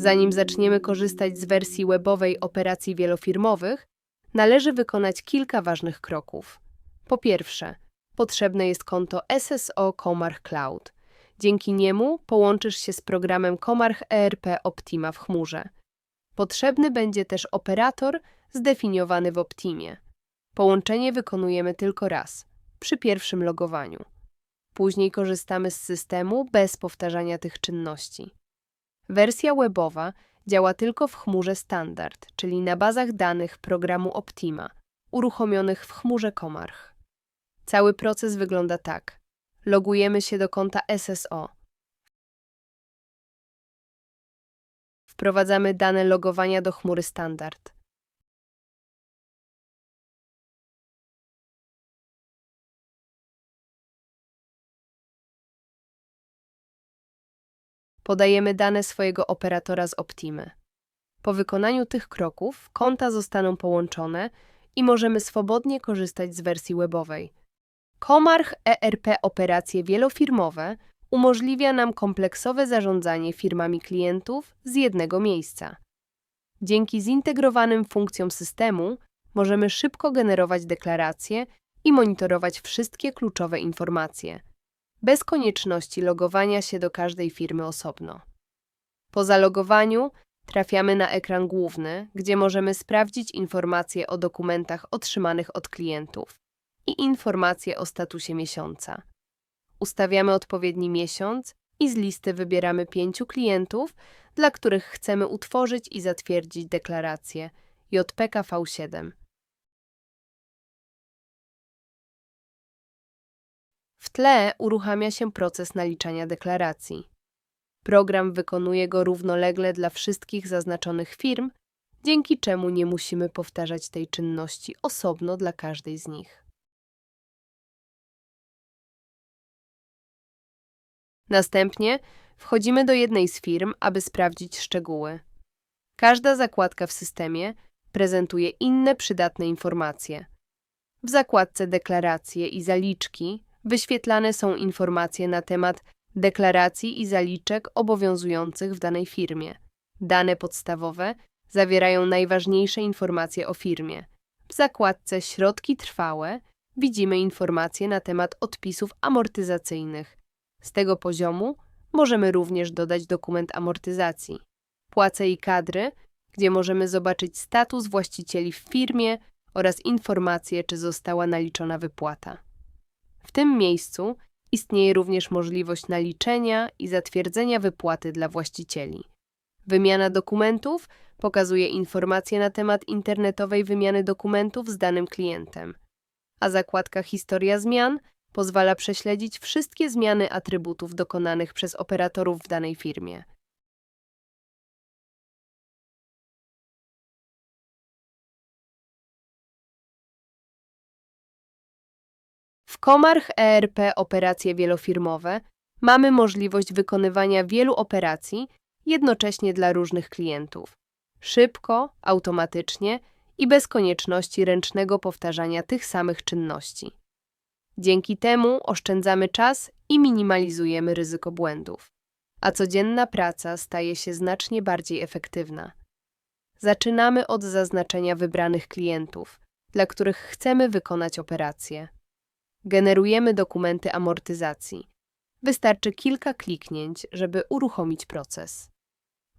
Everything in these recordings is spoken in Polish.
Zanim zaczniemy korzystać z wersji webowej operacji wielofirmowych, należy wykonać kilka ważnych kroków. Po pierwsze, potrzebne jest konto SSO Comarch Cloud. Dzięki niemu połączysz się z programem Comarch ERP Optima w chmurze. Potrzebny będzie też operator zdefiniowany w Optimie. Połączenie wykonujemy tylko raz, przy pierwszym logowaniu. Później korzystamy z systemu bez powtarzania tych czynności. Wersja webowa działa tylko w chmurze standard, czyli na bazach danych programu Optima, uruchomionych w chmurze Comarch. Cały proces wygląda tak. Logujemy się do konta SSO. Wprowadzamy dane logowania do chmury standard. Podajemy dane swojego operatora z Optimy. Po wykonaniu tych kroków konta zostaną połączone i możemy swobodnie korzystać z wersji webowej. Comarch ERP Operacje wielofirmowe umożliwia nam kompleksowe zarządzanie firmami klientów z jednego miejsca. Dzięki zintegrowanym funkcjom systemu możemy szybko generować deklaracje i monitorować wszystkie kluczowe informacje, bez konieczności logowania się do każdej firmy osobno. Po zalogowaniu trafiamy na ekran główny, gdzie możemy sprawdzić informacje o dokumentach otrzymanych od klientów i informacje o statusie miesiąca. Ustawiamy odpowiedni miesiąc i z listy wybieramy pięciu klientów, dla których chcemy utworzyć i zatwierdzić deklarację JPKV7. W tle uruchamia się proces naliczania deklaracji. Program wykonuje go równolegle dla wszystkich zaznaczonych firm, dzięki czemu nie musimy powtarzać tej czynności osobno dla każdej z nich. Następnie wchodzimy do jednej z firm, aby sprawdzić szczegóły. Każda zakładka w systemie prezentuje inne przydatne informacje. W zakładce Deklaracje i zaliczki wyświetlane są informacje na temat deklaracji i zaliczek obowiązujących w danej firmie. Dane podstawowe zawierają najważniejsze informacje o firmie. W zakładce Środki trwałe widzimy informacje na temat odpisów amortyzacyjnych. Z tego poziomu możemy również dodać dokument amortyzacji. Płace i kadry, gdzie możemy zobaczyć status właścicieli w firmie oraz informacje, czy została naliczona wypłata. W tym miejscu istnieje również możliwość naliczenia i zatwierdzenia wypłaty dla właścicieli. Wymiana dokumentów pokazuje informacje na temat internetowej wymiany dokumentów z danym klientem, a zakładka Historia zmian pozwala prześledzić wszystkie zmiany atrybutów dokonanych przez operatorów w danej firmie. W Comarch ERP Operacje Wielofirmowe mamy możliwość wykonywania wielu operacji jednocześnie dla różnych klientów. Szybko, automatycznie i bez konieczności ręcznego powtarzania tych samych czynności. Dzięki temu oszczędzamy czas i minimalizujemy ryzyko błędów, a codzienna praca staje się znacznie bardziej efektywna. Zaczynamy od zaznaczenia wybranych klientów, dla których chcemy wykonać operację. Generujemy dokumenty amortyzacji. Wystarczy kilka kliknięć, żeby uruchomić proces.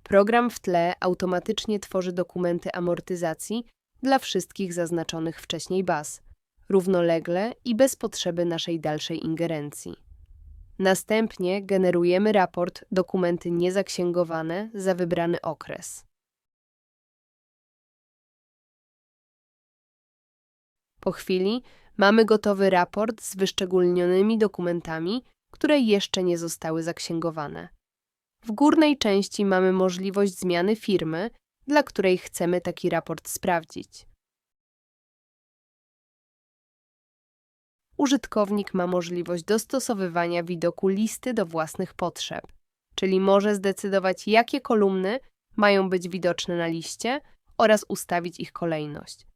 Program w tle automatycznie tworzy dokumenty amortyzacji dla wszystkich zaznaczonych wcześniej baz, równolegle i bez potrzeby naszej dalszej ingerencji. Następnie generujemy raport dokumenty niezaksięgowane za wybrany okres. Po chwili mamy gotowy raport z wyszczególnionymi dokumentami, które jeszcze nie zostały zaksięgowane. W górnej części mamy możliwość zmiany firmy, dla której chcemy taki raport sprawdzić. Użytkownik ma możliwość dostosowywania widoku listy do własnych potrzeb, czyli może zdecydować, jakie kolumny mają być widoczne na liście oraz ustawić ich kolejność.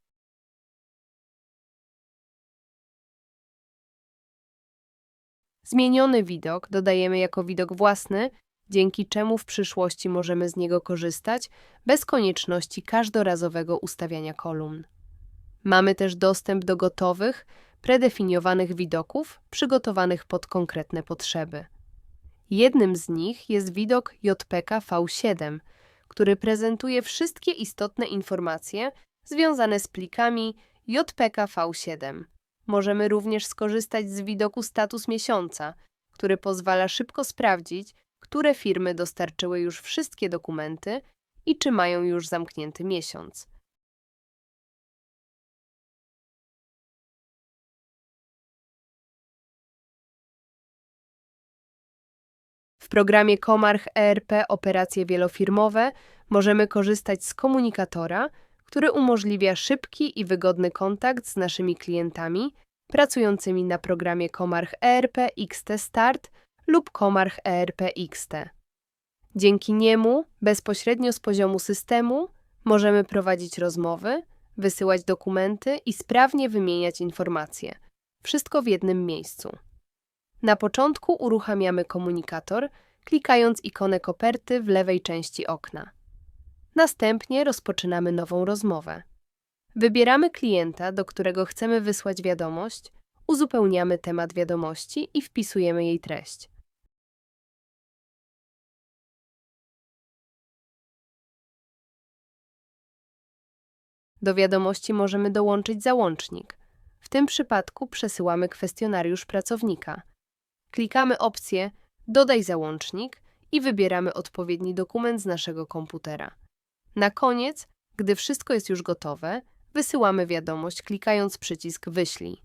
Zmieniony widok dodajemy jako widok własny dzięki czemu w przyszłości możemy z niego korzystać bez konieczności każdorazowego ustawiania kolumn. Mamy też dostęp do gotowych, predefiniowanych widoków przygotowanych pod konkretne potrzeby. Jednym z nich jest widok JPK V7, który prezentuje wszystkie istotne informacje związane z plikami JPK V7. Możemy również skorzystać z widoku status miesiąca, który pozwala szybko sprawdzić, które firmy dostarczyły już wszystkie dokumenty i czy mają już zamknięty miesiąc. W programie Komarch ERP Operacje Wielofirmowe możemy korzystać z komunikatora, który umożliwia szybki i wygodny kontakt z naszymi klientami pracującymi na programie Komarch ERP XT Start lub Komarch ERP XT. Dzięki niemu, bezpośrednio z poziomu systemu, możemy prowadzić rozmowy, wysyłać dokumenty i sprawnie wymieniać informacje. Wszystko w jednym miejscu. Na początku uruchamiamy komunikator, klikając ikonę koperty w lewej części okna. Następnie rozpoczynamy nową rozmowę. Wybieramy klienta, do którego chcemy wysłać wiadomość, uzupełniamy temat wiadomości i wpisujemy jej treść. Do wiadomości możemy dołączyć załącznik. W tym przypadku przesyłamy kwestionariusz pracownika. Klikamy opcję Dodaj załącznik i wybieramy odpowiedni dokument z naszego komputera. Na koniec, gdy wszystko jest już gotowe, wysyłamy wiadomość klikając przycisk Wyślij.